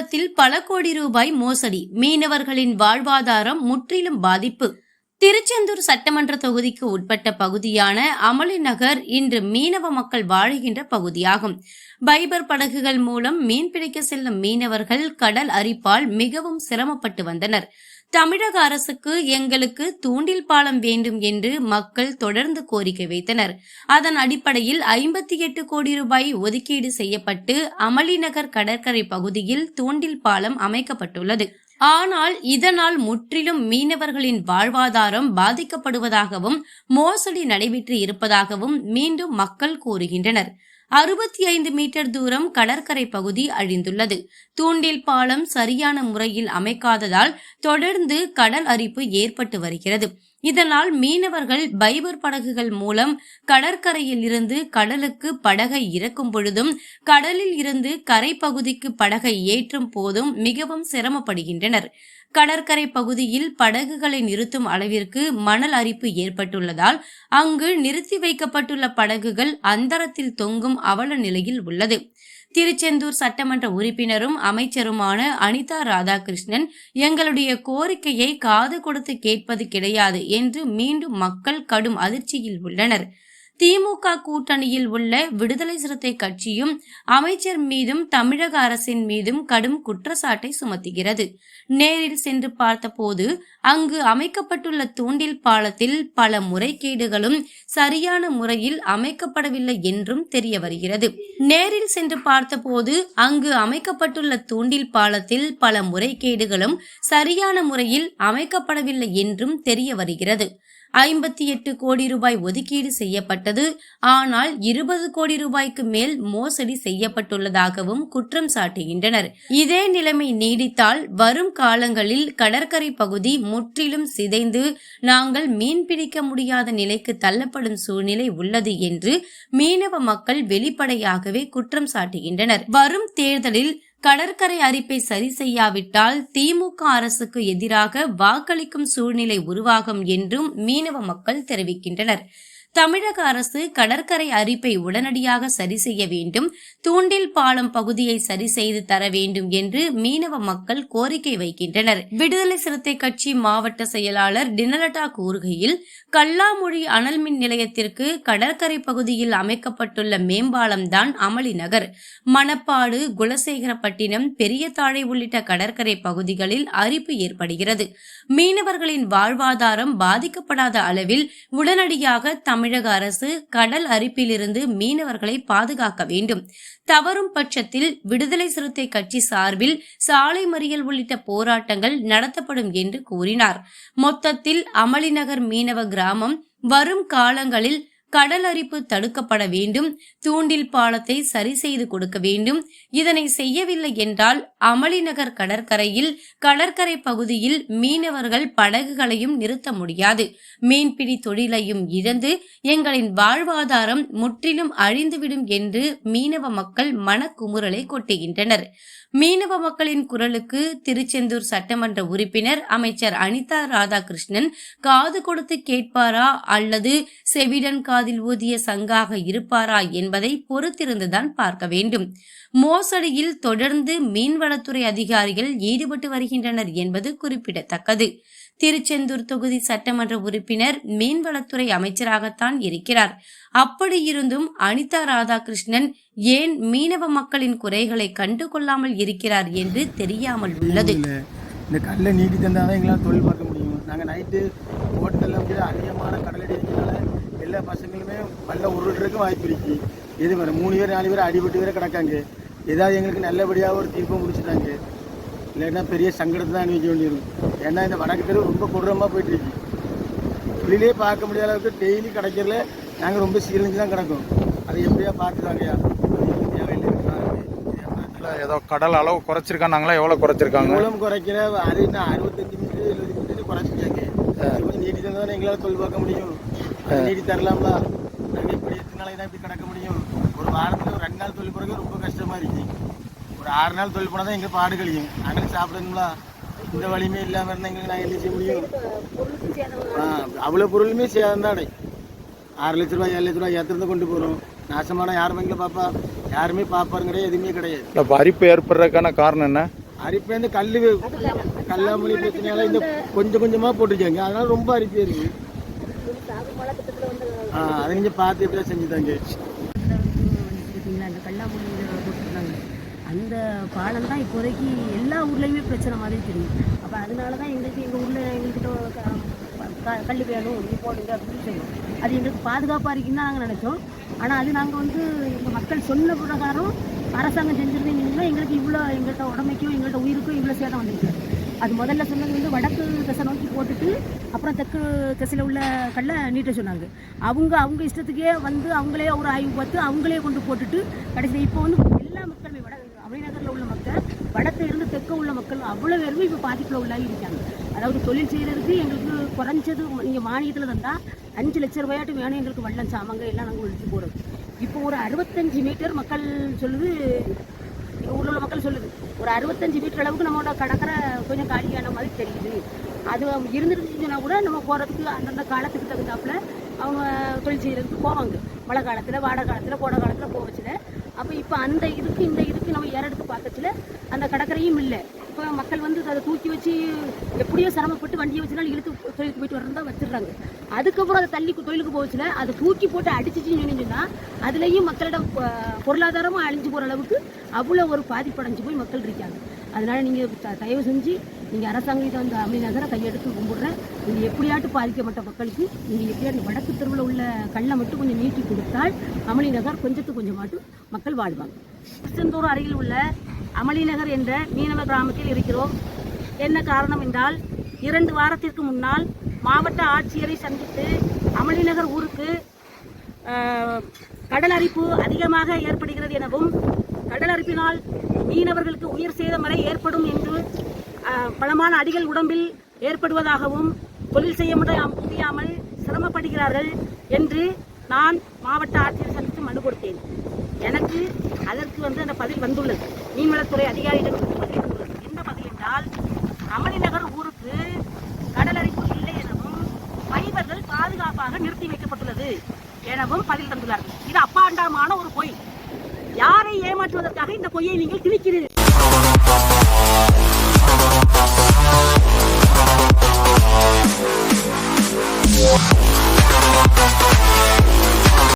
பாலத்தில் பல கோடி ரூபாய் மோசடி. மீனவர்களின் வாழ்வாதாரம் முற்றிலும் பாதிப்பு. திருச்செந்தூர் சட்டமன்ற தொகுதிக்கு உட்பட்ட பகுதியான அமளி நகர் இன்று மீனவ மக்கள் வாழுகின்ற பகுதியாகும். பைபர் படகுகள் மூலம் மீன்பிடிக்க செல்லும் மீனவர்கள் கடல் அரிப்பால் மிகவும் சிரமப்பட்டு வந்தனர். தமிழக அரசுக்கு எங்களுக்கு தூண்டில் பாலம் வேண்டும் என்று மக்கள் தொடர்ந்து கோரிக்கை வைத்தனர். அதன் அடிப்படையில் ஐம்பத்தி எட்டு கோடி ரூபாய் ஒதுக்கீடு செய்யப்பட்டு அமளிநகர் கடற்கரை பகுதியில் தூண்டில் பாலம் அமைக்கப்பட்டுள்ளது. ஆனால் இதனால் முற்றிலும் மீனவர்களின் வாழ்வாதாரம் பாதிக்கப்படுவதாகவும் மோசடி நடைபெற்று இருப்பதாகவும் மீண்டும் மக்கள் கூறுகின்றனர். அறுபத்தி ஐந்து மீட்டர் தூரம் கடற்கரை பகுதி அழிந்துள்ளது. தூண்டில் பாலம் சரியான முறையில் அமைக்காததால் தொடர்ந்து கடல் அரிப்பு ஏற்பட்டு வருகிறது. இதனால் மீனவர்கள் பைபர் படகுகள் மூலம் கடற்கரையில் இருந்து கடலுக்கு படகை இறக்கும் பொழுதும் கடலில் இருந்து கரை பகுதிக்கு படகை ஏற்றும் போதும் மிகவும் சிரமப்படுகின்றனர். கடற்கரை பகுதியில் படகுகளை நிறுத்தும் அளவிற்கு மணல் அரிப்பு ஏற்பட்டுள்ளதால் அங்கு நிறுத்தி வைக்கப்பட்டுள்ள படகுகள் அந்தரத்தில் தொங்கும் அவல நிலையில் உள்ளது. திருச்செந்தூர் சட்டமன்ற உறுப்பினரும் அமைச்சருமான அனிதா ராதாகிருஷ்ணன் எங்களுடைய கோரிக்கையை காது கொடுத்து கேட்பது கிடையாது என்று மீண்டும் மக்கள் கடும் அதிர்ச்சியில் உள்ளனர். திமுக கூட்டணியில் உள்ள விடுதலை சிறுத்தை கட்சியும் அமைச்சர் மீதும் தமிழக அரசின் மீதும் கடும் குற்றச்சாட்டை சுமத்துகிறது. நேரில் சென்று பார்த்தபோது அங்கு அமைக்கப்பட்டுள்ள தூண்டில் பாலத்தில் பல முறைகேடுகளும் சரியான முறையில் அமைக்கப்படவில்லை என்றும் தெரிய வருகிறது. நேரில் சென்று பார்த்தபோது அங்கு அமைக்கப்பட்டுள்ள தூண்டில் பாலத்தில் பல முறைகேடுகளும் சரியான முறையில் அமைக்கப்படவில்லை என்றும் தெரிய வருகிறது. ஐம்பத்தி எட்டு கோடி ரூபாய் ஒதுக்கீடு செய்யப்பட்டது. ஆனால் இருபது கோடி ரூபாய்க்கு மேல் மோசடி செய்யப்பட்டுள்ளதாகவும் குற்றம் சாட்டுகின்றனர். இதே நிலைமை நீடித்தால் வரும் காலங்களில் கடற்கரை பகுதி முற்றிலும் சிதைந்து நாங்கள் மீன்பிடிக்க முடியாத நிலைக்கு தள்ளப்படும் சூழ்நிலை உள்ளது என்று மீனவ மக்கள் வெளிப்படையாகவே குற்றம் சாட்டுகின்றனர். வரும் தேர்தலில் கடற்கரை அரிப்பை சரி செய்யாவிட்டால் திமுக அரசுக்கு எதிராக வாக்களிக்கும் சூழ்நிலை உருவாகும் என்றும் மீனவ மக்கள் தெரிவிக்கின்றனர். தமிழக அரசு கடற்கரை அரிப்பை உடனடியாக சரி செய்ய வேண்டும். தூண்டில் பாலம் பகுதியை சரி செய்து தர வேண்டும் என்று மீனவ மக்கள் கோரிக்கை வைக்கின்றனர். விடுதலை சிறுத்தை கட்சி மாவட்ட செயலாளர் டினலட்டா கூறுகையில் கல்லாமொழி அனல் மின் நிலையத்திற்கு கடற்கரை பகுதியில் அமைக்கப்பட்டுள்ள மேம்பாலம் தான் அமளி நகர். மணப்பாடு குலசேகரப்பட்டினம் பெரியதாழை உள்ளிட்ட கடற்கரை பகுதிகளில் அரிப்பு ஏற்படுகிறது. மீனவர்களின் வாழ்வாதாரம் பாதிக்கப்படாத அளவில் உடனடியாக தமிழக அரசு கடல் அரிப்பிலிருந்து மீனவர்களை பாதுகாக்க வேண்டும். தவறும் பட்சத்தில் விடுதலை சிறுத்தை கட்சி சார்பில் சாலை மறியல் உள்ளிட்ட போராட்டங்கள் நடத்தப்படும் என்று கூறினார். மொத்தத்தில் அமளிநகர் மீனவ கிராமம் வரும் காலங்களில் கடல் அரிப்பு தடுக்கப்பட வேண்டும். தூண்டில் பாலத்தை சரி செய்து கொடுக்க வேண்டும். இதனை செய்யவில்லை என்றால் அமளிநகர் கடற்கரையில் கடற்கரை பகுதியில் மீனவர்கள் படகுகளையும் நிறுத்த முடியாது. மீன்பிடி தொழிலையும் இழந்து எங்களின் வாழ்வாதாரம் முற்றிலும் அழிந்துவிடும் என்று மீனவ மக்கள் மனக்குமுறலை கொட்டுகின்றனர். மீனவ மக்களின் குரலுக்கு திருச்செந்தூர் சட்டமன்ற உறுப்பினர் அமைச்சர் அனிதா ராதாகிருஷ்ணன் காது கொடுத்து கேட்பாரா அல்லது செவிடன் காதில் ஊதிய சங்காக இருப்பாரா என்பதை பொறுத்திருந்துதான் பார்க்க வேண்டும். மோசடியில் தொடர்ந்து மீன்வளத்துறை அதிகாரிகள் ஈடுபட்டு வருகின்றனர் என்பது குறிப்பிடத்தக்கது. திருச்செந்தூர் தொகுதி சட்டமன்ற உறுப்பினர் மீன்வளத்துறை அமைச்சராகத்தான் இருக்கிறார். அப்படியிருந்தும் அனிதா ராதாகிருஷ்ணன் ஏன் மீனவ மக்களின் குறைகளை கண்டு கொள்ளாமல் இருக்கிறார் என்று தெரியாமல் உள்ளது. இந்த கல்லை நீட்டி தந்தால் தான் எங்களால் தொழில் பார்க்க முடியும். நாங்கள் நைட்டு ஹோட்டலில் அதிகமான கடலடி எல்லா பசங்களுமே பல்ல உருட்டுறதுக்கு வாய்ப்பு இருக்கு. இது வேறு மூணு பேர் நாலு பேர் அடிபட்டு வேற கிடக்காங்க. ஏதாவது எங்களுக்கு நல்லபடியாக ஒரு தீர்ப்பை முடிச்சுட்டாங்க. இல்லைன்னா பெரிய சங்கடத்தை தான் அனுபவிக்க வேண்டியிருக்கும். ஏன்னா இந்த வடக்கு தெரு ரொம்ப கொடூரமாக போயிட்டு இருக்கு. தொழிலே பார்க்க முடியாத அளவுக்கு டெய்லி கிடைக்கிறதுல நாங்கள் ரொம்ப சீரழிஞ்சு தான் கிடக்கும். அதை எப்படியா இல்ல, ஏதோ கடல் அளவு குறைச்சிருக்காங்களா எவ்வளவு குறைச்சிருக்காங்க? மூலம் குறைக்கிற அது அறுபத்தஞ்சு மீட்டர் எழுபது மீட்டர் கொஞ்சம் நீட்டி தந்தால் எங்களால் தொழில் பார்க்க முடியும். நீட்டி தரலாம்ல நாங்கள் இப்படி எத்தனை நாளைக்கு தான் இப்படி கிடக்க முடியும். ஒரு வாரத்தில் ஒரு ரெண்டு நாள் தொழில் போகிறது ரொம்ப கஷ்டமாக இருக்கு. ஒரு ஆறு நாள் தொழில் போனால் தான் எங்களுக்கு பாடு கழியும். நாங்களும் சாப்பிடணுங்களா இந்த வழியுமே இல்லாமல் இருந்தால் எங்களுக்கு நாங்கள் என்ன செய்ய முடியும்? ஆ அவ்வளோ பொருளுமே சேர்ந்தாடை ஆறு லட்ச ரூபாய் ஏழு லட்ச ரூபாய் ஏற்றிருந்து கொண்டு போகிறோம் நாசமான யார் வங்கியில் பாப்பா? யாருமே பாப்பாரு கிடையாது எதுவுமே கிடையாது. அரிப்பு ஏற்படுறதுக்கான காரணம் என்ன? அரிப்பு இந்த கல் கல்லாமொழி பிரச்சனையால இந்த கொஞ்சம் கொஞ்சமாக போட்டிருக்காங்க. அதனால ரொம்ப அரிப்பு இருக்கு. ஆ அதை நீங்கள் பார்த்து எப்படியா செஞ்சுதாங்க அந்த அந்த பாலம் தான் இப்போதைக்கு எல்லா ஊர்லேயுமே பிரச்சனை மாதிரி தெரியும். அப்போ அதனால தான் எங்களுக்கு எங்கள் ஊரில் எங்கள்கிட்ட க- க- கல் வேணும் நீ போடுங்க அப்படின்னு சொல்லுவோம். அது எங்களுக்கு பாதுகாப்பாக இருக்குன்னு தான் நாங்கள் நினச்சோம். ஆனால் அது நாங்கள் வந்து எங்கள் மக்கள் சொன்ன பிரகாரம் அரசாங்கம் செஞ்சுருந்தீங்கன்னா எங்களுக்கு இவ்வளோ எங்கள்கிட்ட உடமைக்கும் எங்கள்கிட்ட உயிருக்கும் இவ்வளோ சேதம் வந்திருக்கு அது முதல்ல சொன்னது வந்து வடக்கு திசை நோக்கி போட்டுட்டு அப்புறம் தெற்கு திசையில் உள்ள கல்லை நீட்ட சொன்னாங்க. அவங்க அவங்க இஷ்டத்துக்கே வந்து அவங்களே ஒரு ஆய்வு பார்த்து அவங்களே கொண்டு போட்டுட்டு கடைசியில் இப்போ வந்து எல்லா மக்களுமே வட அவைநகரில் உள்ள மக்கள் வடக்கு இருந்து தெற்க உள்ள மக்கள் அவ்வளோ பேருமே இப்போ பாதிப்பில் உள்ளாகி இருக்காங்க. அதாவது தொழில் செய்கிறதுக்கு எங்களுக்கு குறைஞ்சது நீங்கள் மானியத்தில் தந்தால் அஞ்சு லட்ச ரூபாயாட்டும் வேணும் எங்களுக்கு வெள்ளம் சாமங்க எல்லாம் நாங்கள் ஒழிச்சு போகிறோம் இப்போ ஒரு அறுபத்தஞ்சு மீட்டர் மக்கள் சொல்லுது ஊரில் உள்ள மக்கள் சொல்லுது ஒரு அறுபத்தஞ்சு மீட்டர் அளவுக்கு நம்மளோட கடற்கரை கொஞ்சம் காலியான மாதிரி தெரியுது. அது இருந்துருந்துச்சுன்னா கூட நம்ம போகிறதுக்கு அந்தந்த காலத்துக்கு தகுந்தாப்புல அவங்க தொழில் செய்கிறதுக்கு போவாங்க. மழை காலத்தில் வாடகை காலத்தில் கோடை காலத்தில் போவச்சில் அப்போ இப்போ அந்த இதுக்கு இந்த இதுக்கு நம்ம ஏறெடுத்து பார்க்கச்சில அந்த கடற்கரையும் இல்லை. இப்போ மக்கள் வந்து அதை தூக்கி வச்சு எப்படியோ சிரமப்பட்டு வண்டியை வச்சுனாலும் இழுத்து தொழிலுக்கு போயிட்டு வரணும் தான் வச்சிடுறாங்க. அதுக்கப்புறம் அதை தள்ளி தொழிலுக்கு போச்சுல அதை தூக்கி போட்டு அடிச்சிச்சின்னு சொன்னால் அதுலேயும் மக்களோட பொருளாதாரமும் அழிஞ்சு போகிற அளவுக்கு அவ்வளோ ஒரு பாதிப்படைஞ்சு போய் மக்கள் இருக்காங்க. அதனால் நீங்கள் தயவு செஞ்சு நீங்கள் அரசாங்கம் இதை அந்த அமைநகரை கையெடுத்து கும்பிடுறேன். நீங்கள் எப்படியாட்டு பாதிக்கப்பட்ட மக்களுக்கு நீங்கள் எப்படியாட்டு வடக்கு தெருவில் உள்ள கல்லை மட்டும் கொஞ்சம் நீட்டி கொடுத்தால் அமளி நகர் கொஞ்சத்துக்கு கொஞ்சமாட்டும் மக்கள் வாழ்வாங்க. திருச்செந்தூர் அருகில் உள்ள அமளி நகர் என்ற மீனவ கிராமத்தில் இருக்கிறோம். என்ன காரணம் என்றால் இரண்டு வாரத்திற்கு முன்னால் மாவட்ட ஆட்சியரை சந்தித்து அமளிநகர் ஊருக்கு கடல் அரிப்பு அதிகமாக ஏற்படுகிறது எனவும் கடல் அரிப்பினால் மீனவர்களுக்கு உயிர் சேதம் வரை ஏற்படும் என்று பலமான அடிகள் உடம்பில் ஏற்படுவதாகவும் தொழில் செய்ய முடியாமல் சிரமப்படுகிறார்கள் என்று நான் மாவட்ட ஆட்சியர் சந்தித்து மனு கொடுத்தேன். எனக்கு அதற்கு வந்து அந்த பதில் வந்துள்ளது. மீன்வளத்துறை அதிகாரியிடம் பதில் வந்துள்ளது. என்ன பதில் என்றால் அமளிநகர் ஊருக்கு கடலரிப்பு இல்லை எனவும் பைவர்கள் பாதுகாப்பாக நிறுத்தி வைக்கப்பட்டுள்ளது எனவும் பதில் தந்துள்ளார்கள். இது அப்பாண்டமான ஒரு பொய். யாரை ஏமாற்றுவதற்காக இந்த பொய்யை நீங்கள் திணிக்கிறீர்கள்? We'll